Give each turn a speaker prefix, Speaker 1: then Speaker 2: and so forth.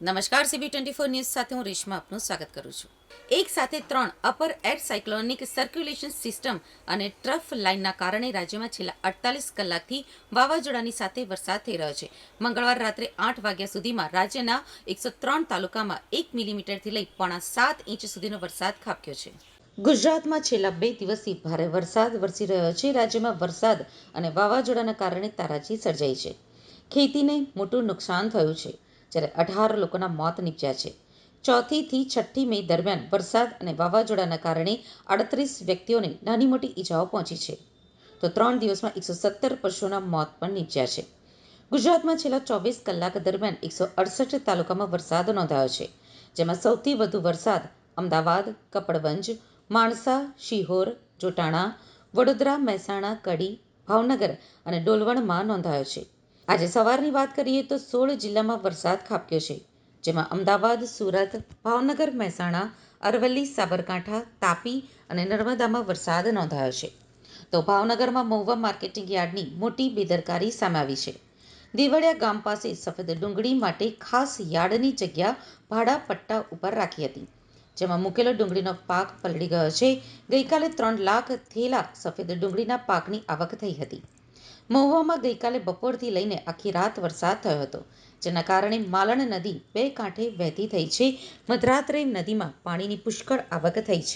Speaker 1: નમસ્કાર CB twenty four news સાથે હું રેશમા આપનું સ્વાગત કરું છું. એક સાથે ત્રણ upper air cyclonic circulation system અને ટ્રફ લાઇનના કારણે રાજ્યમાં છેલ્લા અડતાલીસ કલાકથી વાવાઝોડાની સાથે વરસાદ થઈ રહ્યો છે. મંગળવાર રાત્રે આઠ વાગ્યા સુધીમાં રાજ્યના એકસો ત્રણ તાલુકામાં એક મિલીમીટરથી લઈ પોણા સાત ઇંચ સુધીનો વરસાદ ખાબક્યો છે. ગુજરાતમાં છેલ્લા બે દિવસથી ભારે વરસાદ વરસી રહ્યો છે. રાજ્યમાં વરસાદ અને વાવાઝોડાના કારણે તારાજી સર્જાઈ છે. ખેતીને મોટું નુકસાન થયું છે. જ્યારે અઢાર લોકોના મોત નીપજ્યા છે. ચોથીથી છઠ્ઠી મે દરમિયાન વરસાદ અને વાવાઝોડાના કારણે આડત્રીસ વ્યક્તિઓને નાની મોટી ઈજાઓ પહોંચી છે. તો ત્રણ દિવસમાં એકસો સત્તર પશુઓના મોત પણ નીપજ્યા છે. ગુજરાતમાં છેલ્લા ચોવીસ કલાક દરમિયાન એકસો અડસઠ તાલુકામાં વરસાદ નોંધાયો છે, જેમાં સૌથી વધુ વરસાદ અમદાવાદ, કપડવંજ, માણસા, શિહોર જોટાણા વડોદરા, મહેસાણા, કડી, ભાવનગર અને ડોલવણમાં નોંધાયો છે. આજે સવારની વાત કરીએ તો સોળ જિલ્લામાં વરસાદ ખાબક્યો છે, જેમાં અમદાવાદ, સુરત, ભાવનગર, મહેસાણા, અરવલ્લી, સાબરકાંઠા, તાપી અને નર્મદામાં વરસાદ નોંધાયો છે. તો ભાવનગરમાં મહુવા માર્કેટિંગ યાર્ડની મોટી બેદરકારી સામે આવી છે. દેવળિયા ગામ પાસે સફેદ ડુંગળી માટે ખાસ યાર્ડની જગ્યા ભાડા પટ્ટા ઉપર રાખી હતી, જેમાં મૂકેલો ડુંગળીનો પાક પલળી ગયો છે. ગઈકાલે ત્રણ લાખ થેલા સફેદ ડુંગળીના પાકની આવક થઈ હતી. મહુવામાં ગઈકાલે બપોરથી લઈને આખી રાત વરસાદ થયો હતો, જેના કારણે માલણ નદી બે કાંઠે વહેતી થઈ છે. મધરાત્રે નદીમાં પાણીની પુષ્કળ આવક થઈ છે.